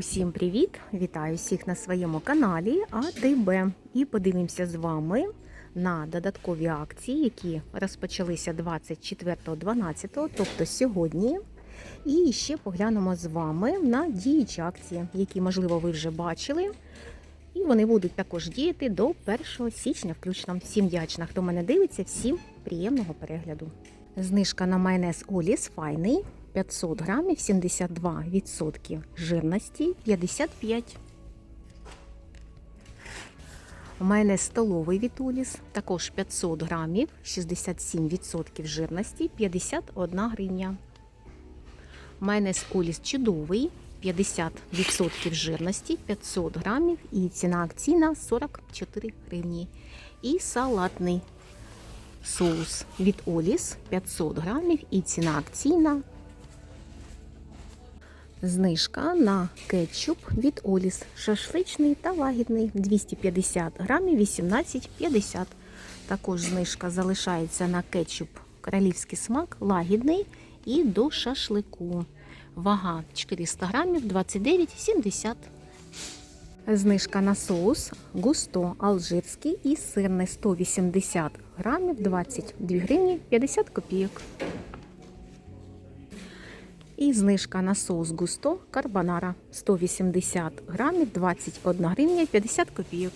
Усім привіт! Вітаю всіх на своєму каналі АТБ. І подивимося з вами на додаткові акції, які розпочалися 24.12, тобто сьогодні. І ще поглянемо з вами на діючі акції, які, можливо, ви вже бачили. І вони будуть також діяти до 1 січня, включно. Всім вдячна, хто мене дивиться, всім приємного перегляду. Знижка на майонез Оліс файний 500 грамів, 72% жирності, 55. Майонез столовий від Оліс, також 500 грамів, 67% жирності, 51 гривня. Майонез Оліс чудовий, 50% жирності, 500 грамів і ціна акційна 44 гривні. І салатний соус від Оліс 500 грамів і ціна акційна. Знижка на кетчуп від Оліс. Шашличний та лагідний 250 грамів 18,50. Також знижка залишається на кетчуп королівський смак, лагідний і до шашлику. Вага 400 грамів 29,70. Знижка на соус густо алжирський і сирний 180 грамів 22 гривні 50 копійок. І знижка на соус густо карбонара 180 грамів 21 гривня 50 копійок.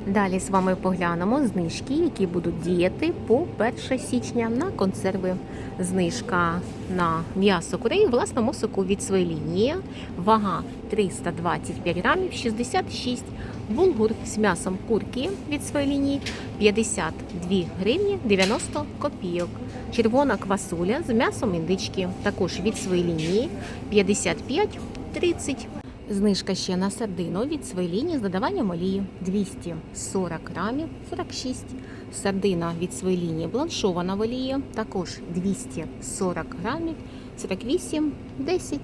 Далі з вами поглянемо знижки, які будуть діяти по 1 січня на консерви. Знижка на м'ясо курей в власному соку від своєї лінії. Вага 325 грамів 66. Булгур з м'ясом курки від своєї лінії 52 гривні 90 копійок. Червона квасоля з м'ясом індички також від своєї лінії 55-30. Знижка ще на сардину від своєї лінії з додаванням олії 240 грамів 46. Сардина від своєї лінії бланшована в олії також 240 грамів 48 10.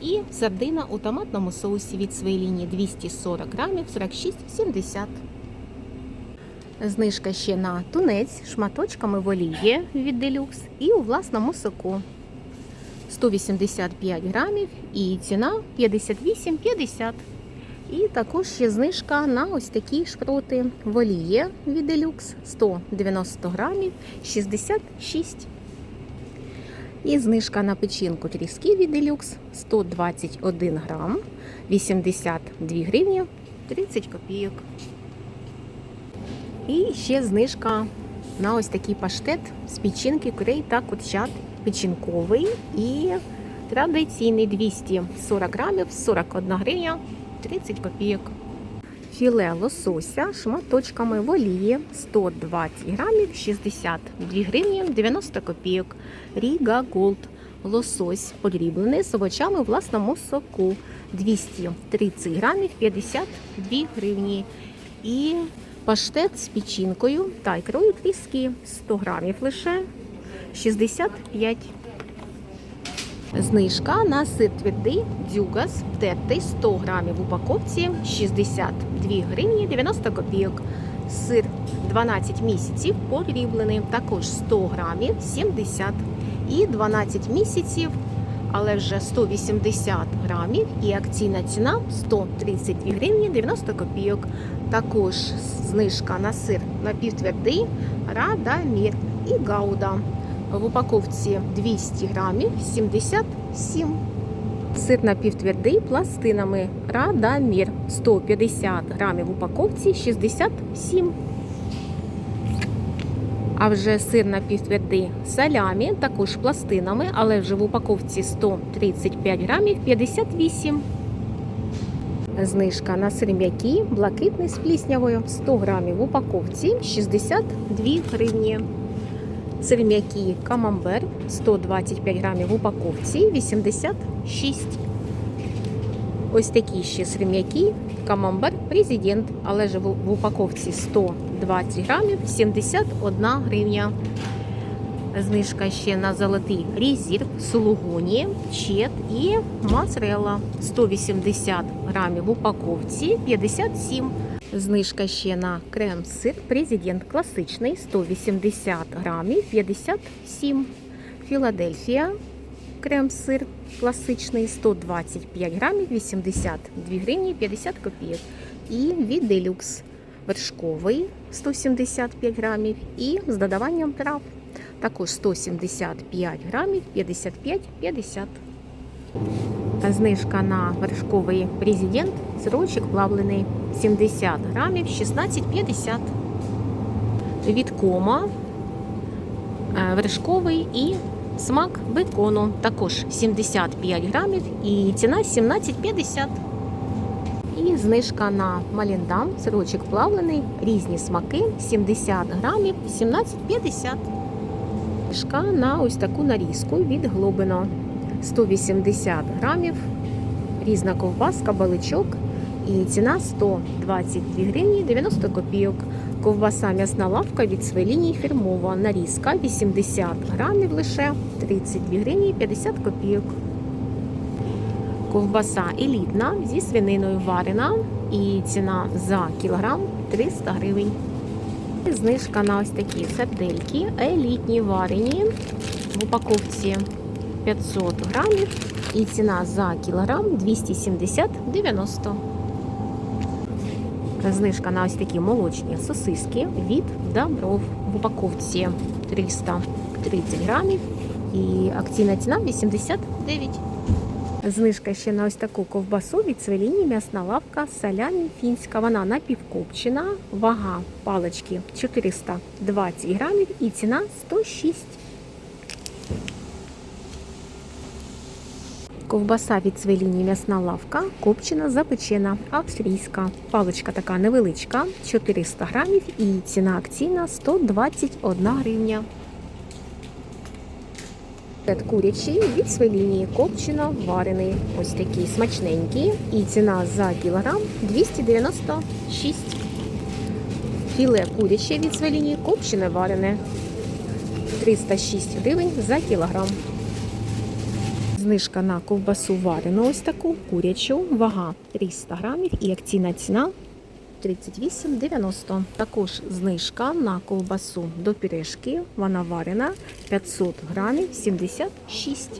І сардина у томатному соусі від своєї лінії 240 грамів 46 70. Знижка ще на тунець шматочками в олії від делюкс і у власному соку. 185 грамів і ціна 58,50. І також ще знижка на ось такі шпроти в олії від Deluxe 190 грамів 66. І знижка на печінку тріски від Deluxe 121 грам 82 гривні 30 копійок. І ще знижка на ось такий паштет з печінки курей та курчат печінковий і традиційний 240 грамів, 41 гривня, 30 копійок. Філе лосося шматочками в олії 120 грамів, 62 гривні, 90 копійок. Ріга Голд. Лосось подріблений з овочами в власному соку 230 грамів, 52 гривні. І паштет з печінкою та ікрою тріски 100 грамів лише. 65. Знижка на сир твердий дзюгас тертий 100 грамів. В упаковці 62 гривні 90 копійок. Сир 12 місяців поріблений, також 100 грамів 70 і 12 місяців, але вже 180 грамів і акційна ціна 132 гривні 90 копійок. Також знижка на сир напівтвердий Радамір і Гауда. В упаковці 200 грамів 77. Сир напівтвердий пластинами Радамір 150 грамів в упаковці 67. А вже сир напівтвердий салямі, також пластинами, але вже в упаковці 135 грамів 58. Знижка на сир м'який, блакитний з пліснявою 100 грамів в упаковці 62 гривні. Сир м'який камамбер 125 грамів в упаковці 86. Ось такі ще сир м'який камамбер президент, але ж в упаковці 120 грамів 71 гривня. Знижка ще на золотий резерв, сулугуні, чет і моцарелла 180 грамів в упаковці 57. Знижка ще на крем-сир президент класичний 180 грамів 57. Філадельфія крем-сир класичний 125 грамів 82 гривні 50 копійок. І від делюкс вершковий 175 грамів і з додаванням трав також 175 грамів 55,50. Знижка на вершковий президент, сирочок плавлений 70 грамів 16,50. Від кома е, вершковий і смак бекону також 75 грамів і ціна 17,50. Знижка на маліндам, сирочок плавлений, різні смаки 70 грамів 17,50. Знижка на ось таку нарізку від глобино 180 грамів, різна ковбаска, баличок і ціна 122 гривні 90 копійок. Ковбаса м'ясна лавка від свеліній фірмова. Нарізка 80 грамів лише 32 гривні 50 копійок. Ковбаса елітна зі свининою варена і ціна за кілограм 300 гривень. Знижка на ось такі сардельки, елітні варені в упаковці 500 грамів і ціна за кілограм 270,90. Знижка на ось такі молочні сосиски від Добров в упаковці 330 грамів і акційна ціна 89. Знижка ще на ось таку ковбасу від свеліні м'ясна лавка салямі фінська. Вона напівкопчена, вага палички 420 грамів і ціна 106. Ковбаса від свеліні м'ясна лавка, копчена, запечена, австрійська. Паличка така невеличка, 400 грамів і ціна акційна 121 гривня. Ред курячий від свелінії копчено варений. Ось такий смачненький. І ціна за кілограм 296. Філе куряче від свелінії копчене варене 306 гривень за кілограм. Знижка на ковбасу варену ось таку курячу, вага 300 грамів і акційна ціна 38,90. Також знижка на ковбасу до пюрешки, вона варена 500 грамів 76.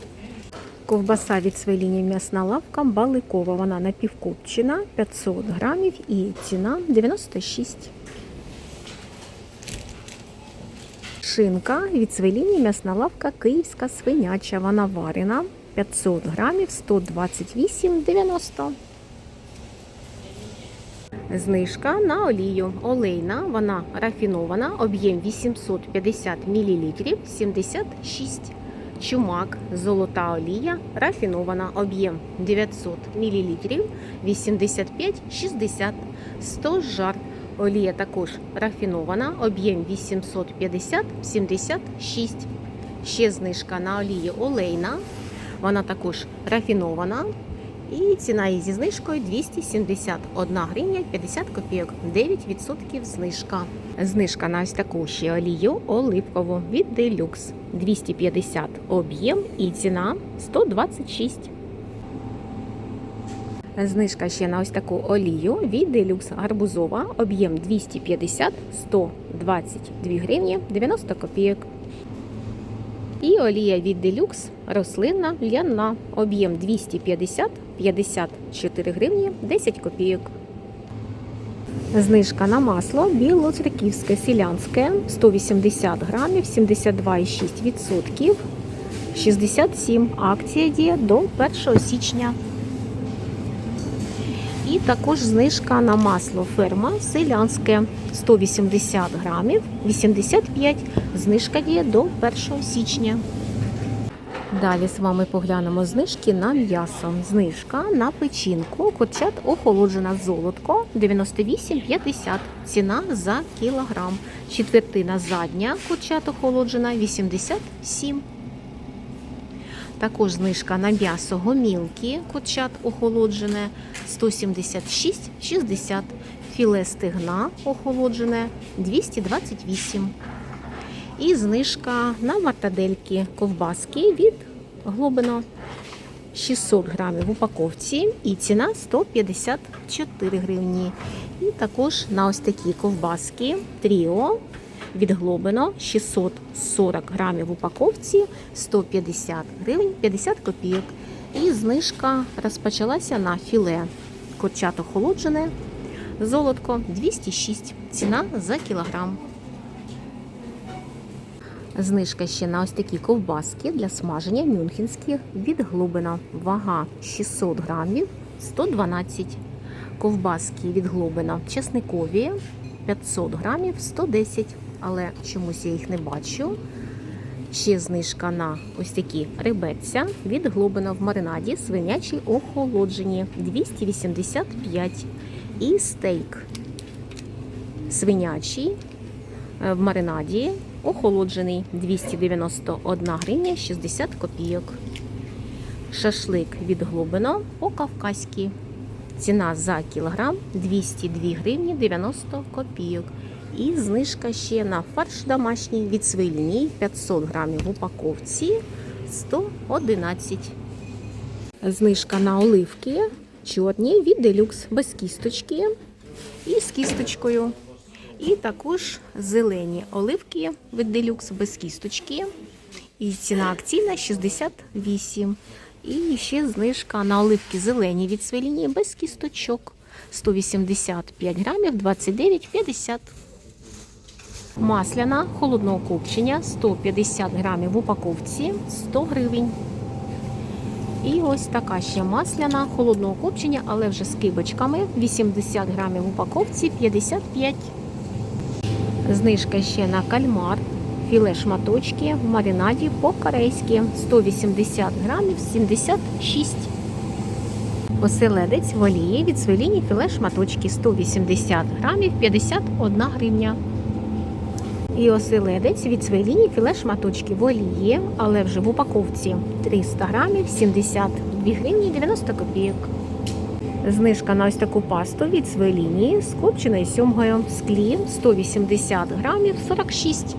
Ковбаса від свеліні м'ясна лавка баликова, вона напівкопчена 500 грамів і ціна 96. Шинка від свеліні м'ясна лавка київська свиняча, вона варена 500 грамів 128,90. Знижка на олію. Олейна, вона рафінована, об'єм 850 мл 76. Чумак, золота олія, рафінована, об'єм 900 мл 85,60. 100 жар. Олія також рафінована, об'єм 850 76. Ще знижка на олію олейна. Вона також рафінована. І ціна її зі знижкою 271 гривня 50 копійок, 9% знижка. Знижка на ось таку ще олію оливкову від Deluxe. 250 об'єм і ціна 126. Знижка ще на ось таку олію від Deluxe гарбузова. Об'єм 250 122 гривні 90 копійок. І олія від Deluxe рослинна ляна. Об'єм 250 54 гривні 10 копійок. Знижка на масло білоцерківське селянське 180 грамів 72,6%. 67 акція діє до 1 січня. І також знижка на масло ферма селянське 180 грамів 85 знижка діє до 1 січня. Далі з вами поглянемо знижки на м'ясо. Знижка на печінку, курчат охолоджена золотко 98,50. Ціна за кілограм. Четвертина задня курчат охолоджена 87. Також знижка на м'ясо гомілки курчат охолоджене 176,60. Філе стегна охолоджене 228. І знижка на мартадельки ковбаски від Глобино 600 грамів в упаковці і ціна 154 гривні. І також на ось такі ковбаски Тріо від Глобино 640 грамів в упаковці 150 гривень 50 копійок. І знижка розпочалася на філе курчато холоджене золотко 206 ціна за кілограм. Знижка ще на ось такі ковбаски для смаження мюнхенських від Глобина. Вага 600 грамів 112. Ковбаски від Глобина чесникові 500 грамів 110. Але чомусь я їх не бачу. Ще знижка на ось такі реберця від Глобина в маринаді свинячі охолоджені 285. І стейк свинячий е, в маринаді охолоджений 291 гривня 60 копійок. Шашлик від Глобино по-кавказьки. Ціна за кілограм 202 гривні 90 копійок. І знижка ще на фарш домашній від свині 500 грамів в упаковці 111. Знижка на оливки чорні від делюкс без кісточки і з кісточкою. І також зелені оливки від делюкс без кісточки. І ціна акційна 68. І ще знижка на оливки зелені від свеліні без кісточок 185 грамів 29,50. Масляна холодного копчення 150 грамів в упаковці 100 гривень. І ось така ще масляна холодного копчення, але вже з кибочками 80 грамів в упаковці 55. Знижка ще на кальмар, філе шматочки в маринаді по-корейськи 180 грамів 76. Оселедець в олії від свеліні філе шматочки 180 грамів 51 гривня. І оселедець від свеліні філе шматочки в олії, але вже в упаковці 300 грамів 72 гривні 90 копійок. Знижка на ось таку пасту від свеліні з копченою сьомгою склі 180 грамів 46.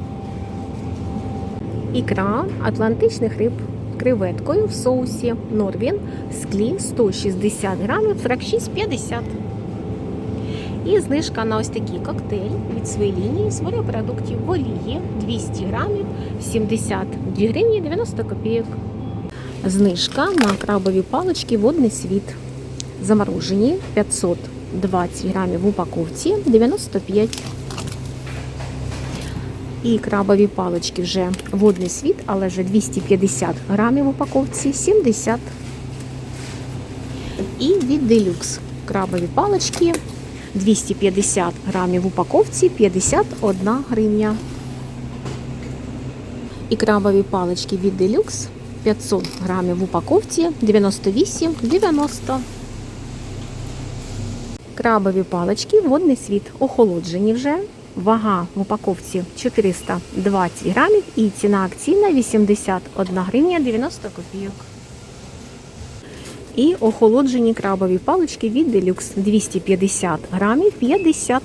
Ікра атлантичних риб креветкою в соусі Норвін в склі 160 грамів 46,50. І знижка на ось такий коктейль від своєї лінії з морепродуктів в олії 200 грамів 72 гривні 90 копійок. Знижка на крабові палички водний світ. Заморожені 520 грамів в упаковці 95. І крабові палички вже водний світ, але вже 250 грамів в упаковці 70. І від делюкс крабові палички 250 грамів в упаковці 51 гривня. І крабові палички від Deluxe 500 грамів в упаковці 98,90. Крабові палички водний світ охолоджені вже. Вага в упаковці 420 грамів і ціна акційна 81 гривня 90 копійок. І охолоджені крабові палички від Deluxe 250 грамів 50.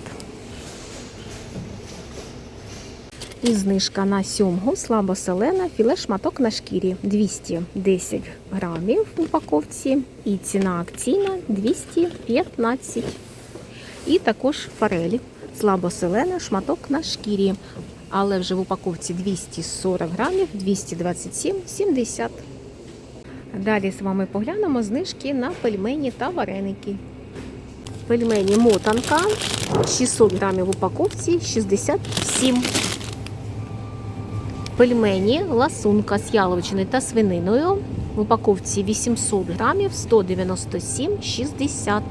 І знижка на сьомгу слабоселена філе шматок на шкірі 210 грамів в упаковці. І ціна акційна 215. І також форель слабоселена шматок на шкірі. Але вже в упаковці 240 грамів 227,70. Далі з вами поглянемо знижки на пельмені та вареники. Пельмені мотанка 600 грамів в упаковці 67. Пельмені ласунка з яловичиною та свининою в упаковці 800 грамів 197,60.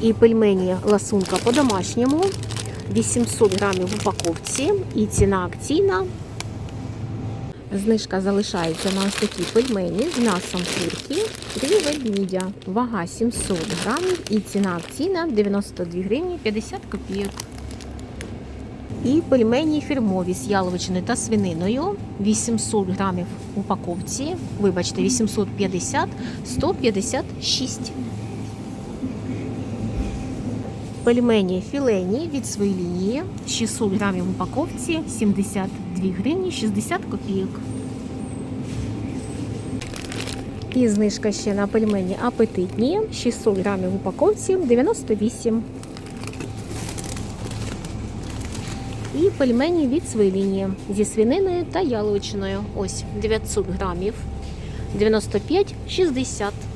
І пельмені ласунка по-домашньому 800 грамів в упаковці. І ціна акційна Знижка залишається на ось такі пельмені з м'ясом курки, три ведмідя. Вага 700 грамів і ціна акційна 92 гривні 50 копійок. І пельмені фірмові з яловичиною та свининою 800 грамів в упаковці. Вибачте, 850 156. Пельмені філені від своєї лінії 600 грамів в упаковці 72 гривні 60 копійок. І знижка ще на пельмені апетитні 600 грамів в упаковці 98. І пельмені від своєї лінії зі свининою та яловичиною. Ось 900 грамів 95,60 гривень.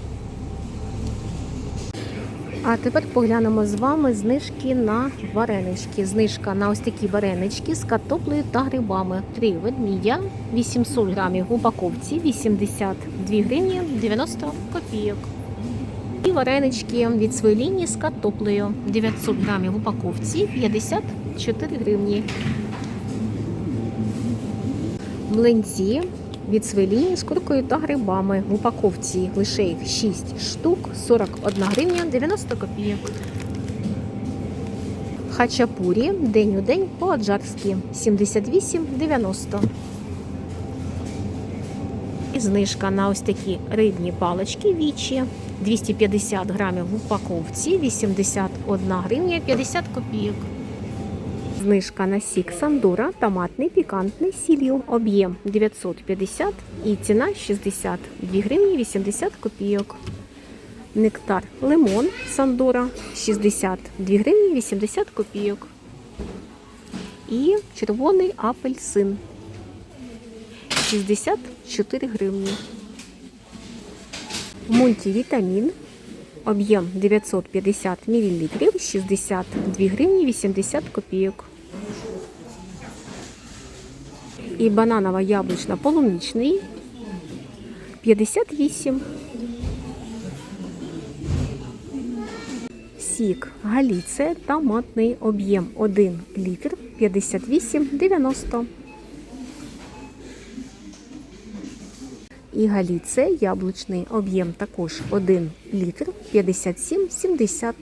А тепер поглянемо з вами знижки на варенички. Знижка на ось такі варенички з картоплею та грибами. Три ведмідя, 800 грамів в упаковці, 82 гривні 90 копійок. І варенички від своєї лінії з картоплею. 900 грамів в упаковці, 54 гривні. Млинці від своєї з куркою та грибами. В упаковці лише їх 6 штук, 41 гривня 90 копійок. Хачапурі день у день по-аджарськи 78,90. І знижка на ось такі рибні палички вічі 250 грамів в упаковці 81 гривня 50 копійок. Знижка на сік Сандура, томатний, пікантний, з сіллю. Об'єм 950 і ціна 62 гривні 80 копійок. Нектар лимон Сандура 62 гривні 80 копійок. І червоний апельсин 64 гривні. Мультивітамін. Об'єм 950 мл, 62 гривні 80 копійок. І бананово яблучно полуничний 58. Сік Галіце томатний об'єм 1 літр 58,90. І галіце яблучний об'єм також 1 літр 57,70.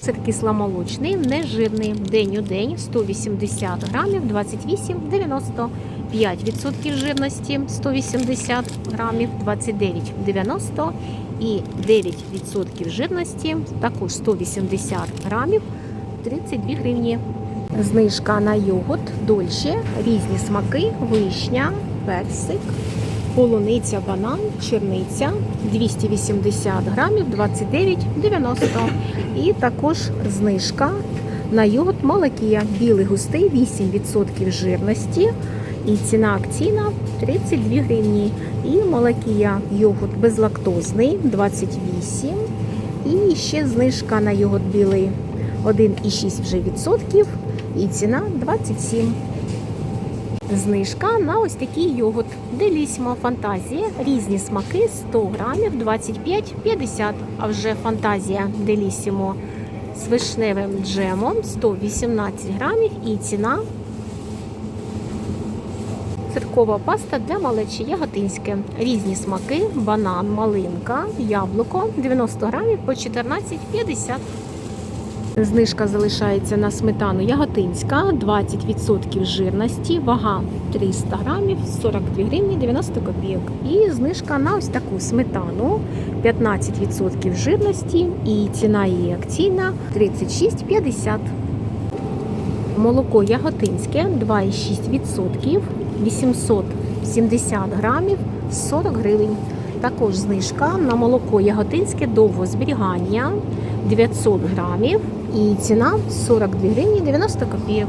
Це кисломолочний, нежирний, день у день 180 грамів 28,90. 5% жирності 180 грамів 29,90 і 9% жирності також 180 грамів 32 гривні. Знижка на йогурт дольше, різні смаки, вишня, персик, полуниця, банан, черниця 280 грамів 29,90. І також знижка на йогурт Малакія. Білий густий 8% жирності. І ціна акційна 32 гривні. І Малакія йогурт безлактозний 28. І ще знижка на йогурт білий 1,6 вже відсотків. І ціна 27. Знижка на ось такий йогурт. Делісімо фантазія. Різні смаки 100 грамів 25,50. А вже фантазія Делісімо з вишневим джемом 118 грамів і ціна. Циркова паста для малечі яготинське. Різні смаки, банан, малинка, яблуко 90 грамів по 14,50. Знижка залишається на сметану яготинська, 20% жирності, вага 300 грамів, 42 гривні 90 копійок. І знижка на ось таку сметану, 15% жирності і ціна її акційна 36,50. Молоко яготинське 2,6%, 870 грамів, 40 гривень. Також знижка на молоко яготинське довго зберігання 900 грамів і ціна 42 гривні 90 копійок.